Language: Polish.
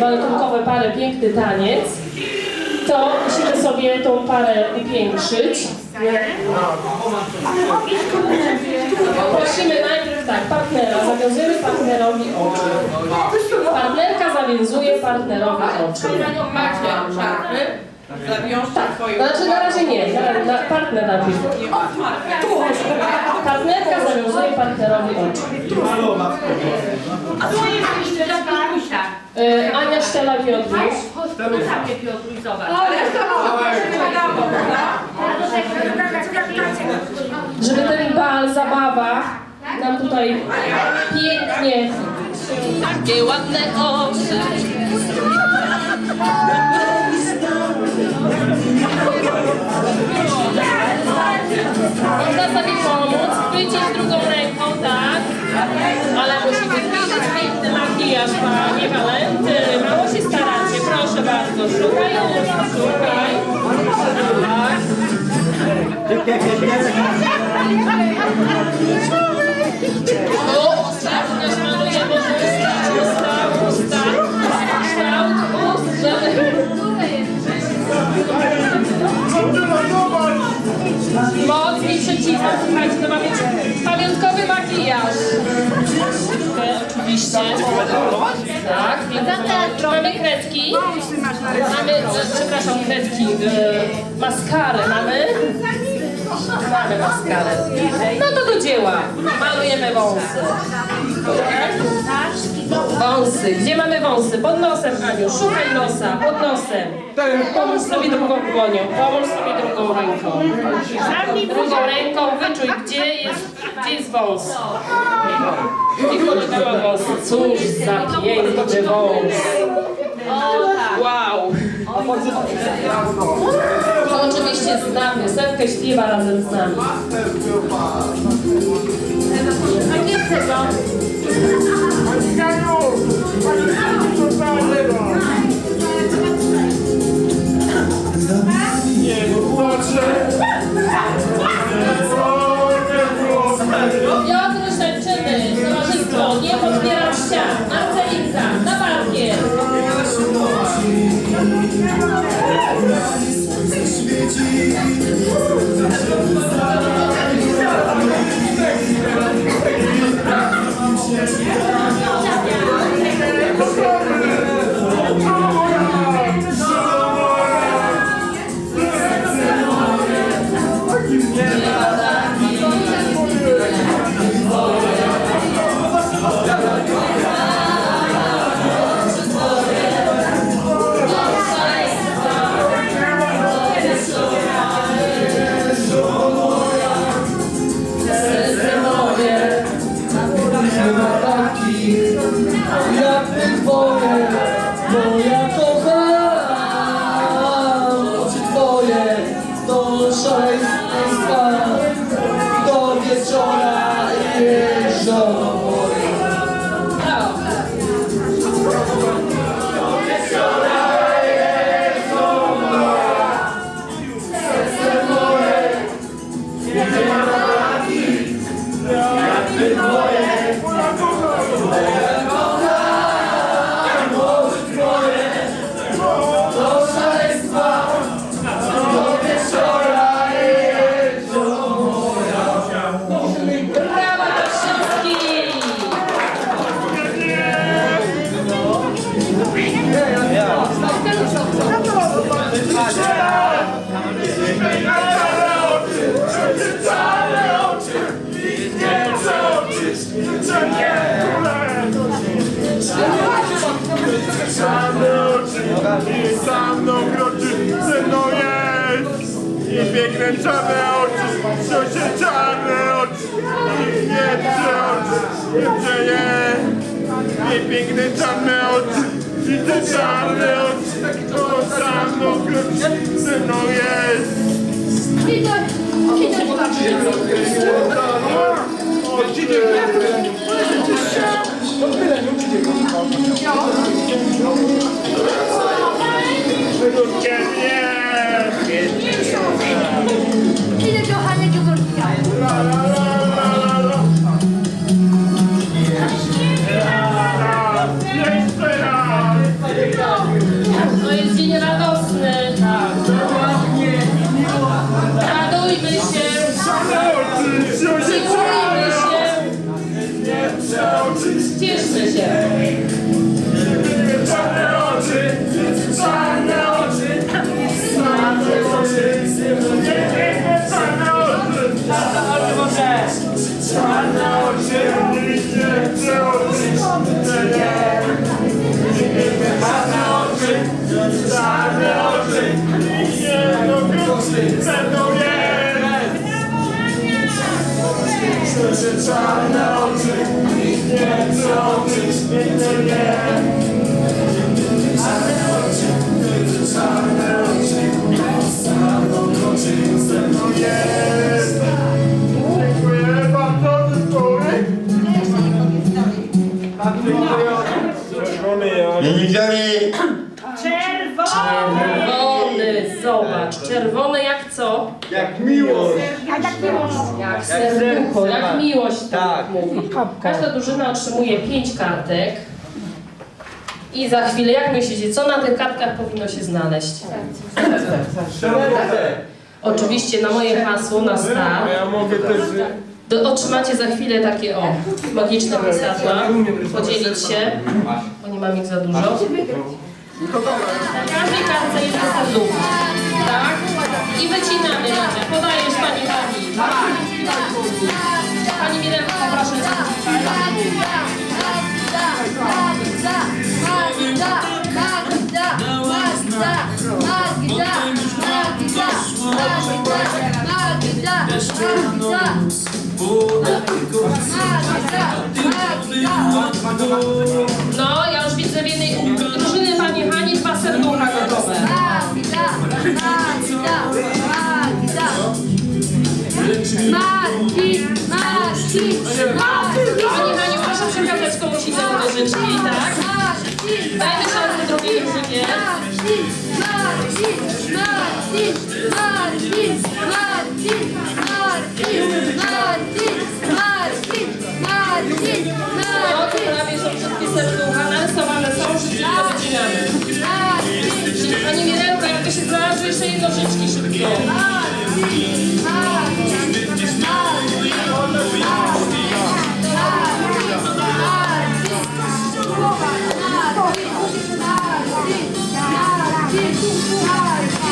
waltunkowe parę piękny taniec, to musimy sobie tą parę upiększyć. Prosimy najpierw tak, partnera, zawiązujemy partnerowi oczy. Partnerka zawiązuje partnerowi oczy. Zawiążcie swoje Znaczy na razie nie, na, na partner najpierw. Partnerka zawiązuje partnerowi oczy. A co jest jeszcze dla Piotrusia? Y, Ania Szczela Wiodruś. Sobie Piotruś, zobacz. żeby ten bal, zabawa nam tutaj pięknie takie ładne oczy. Bardzo. Szukaj już, szukaj. Tak. Usta. Kształt ust, żeby... Mocniej słuchajcie, to ma być pamiątkowy makijaż. Oczywiście. Tak. Mamy kredki. Mamy, e, przepraszam, kredki. E, maskarę mamy. Mamy maskarę. No to do dzieła. Malujemy wąsy. Wąsy. Gdzie mamy wąsy? Pod nosem, Aniu. Szukaj nosa. Pod nosem. Pomóż sobie drugą dłonią. Pomóż sobie drugą ręką. Drugą ręką wyczuj, gdzie jest, gdzie jest wąs. I który ma wąs. Cóż za piękny wąs. Wow. To oczywiście znam piosenkę, śpiewa razem z nami. A nie chcę go. Nie płaczę. Do Piękne czarne oczy, się czarne oczy I wieprze oczy, wieprze je I piękne czarne oczy te czarne oczy. To mną kroczy, ze mną jest. Krótkie nie! Idę Естественно. Ja Nie widzieli? Czerwony, zobacz. Czerwony jak co? Jak miłość. Jak serducho, jak miłość tak Tak. mówi. Każda drużyna otrzymuje pięć kartek. I za chwilę, jak myślicie, co na tych kartkach powinno się znaleźć? Oczywiście na moje hasło, na start. Ja mogę też... Do, otrzymacie za chwilę takie o, magiczne pisadła. Podzielić się, nie mam ich za dużo. Na każdej kartce jest serducho. Tak? I wycinamy Lidia. Podajesz Pani Pani. Pani Milenko, proszę. No, No, to prawie są wszystkie serducha są, wszystkie wycinamy. Pani Mirenko, jakby się znalazły jeszcze jedno życzki szybko. too high.